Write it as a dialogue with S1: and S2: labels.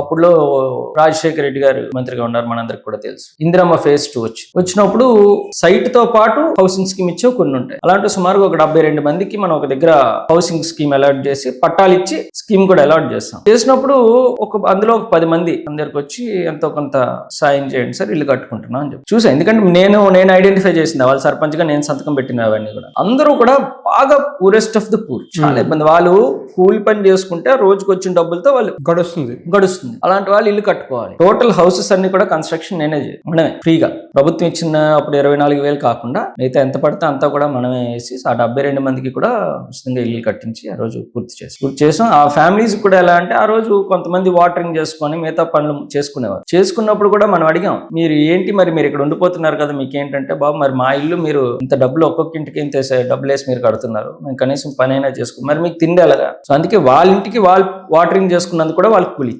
S1: అప్పుడులో రాజశేఖర రెడ్డి గారు మంత్రిగా ఉన్నారు మనందరికి కూడా తెలుసు. ఇందిరమ్మ ఫేజ్ టూ వచ్చి వచ్చినప్పుడు సైట్తో పాటు హౌసింగ్ స్కీమ్ ఇచ్చే కొన్ని ఉంటాయి. అలాంటి సుమారుగా ఒక డెబ్బై రెండు మందికి మనం ఒక దగ్గర హౌసింగ్ స్కీమ్ అలాట్ చేసి పట్టాలు ఇచ్చి స్కీమ్ కూడా అలాట్ చేస్తాం. చేసినప్పుడు ఒక అందులో ఒక పది మంది అందరికి వచ్చి ఎంతో కొంత సాయం చేయండి సార్ ఇల్లు కట్టుకుంటున్నాం అని చెప్పి చూసాను ఎందుకంటే నేను నేను ఐడెంటిఫై చేసింది వాళ్ళ సర్పంచ్గా నేను సంతకం పెట్టిన అవన్నీ కూడా. అందరూ కూడా బాగా పూరెస్ట్ ఆఫ్ ద పూర్ చాలా ఇబ్బంది. వాళ్ళు కూలి పని చేసుకుంటే రోజుకి వచ్చిన డబ్బులతో వాళ్ళు
S2: గడుస్తుంది.
S1: గడుస్తుంది. అలాంటి వాళ్ళు ఇల్లు కట్టుకోవాలి. టోటల్ హౌసెస్ అన్ని కూడా కన్స్ట్రక్షన్ నేనే చేయాలి మనమే ఫ్రీగా ప్రభుత్వం ఇచ్చిన అప్పుడు ఇరవై నాలుగు వేలు కాకుండా మిగతా ఎంత పడితే అంతా కూడా మనమే వేసి ఆ డెబ్బై రెండు మందికి కూడా ఉచితంగా ఇల్లు కట్టించి ఆ రోజు పూర్తి చేసి పూర్తి చేసాం. ఆ ఫ్యామిలీస్ కూడా ఎలా అంటే ఆ రోజు కొంతమంది వాటరింగ్ చేసుకొని మిగతా పనులు చేసుకునేవారు. చేసుకున్నప్పుడు కూడా మనం అడిగాం మీరు ఏంటి మరి? మీరు ఇక్కడ ఉండిపోతున్నారు కదా మీకు ఏంటంటే బాబు మరి మా ఇల్లు మీరు ఇంత డబ్బులు ఒక్కొక్క ఇంటికి ఇంత వేసే- డబ్బులు వేసి మీరు కడుతున్నారు. మేము కనీసం పని అయినా మరి మీకు తిండి ఎలాగా? సో అందుకే వాళ్ళ ఇంటికి వాళ్ళు వాటరింగ్ చేసుకున్నందుకు కూడా వాళ్ళకి కూలి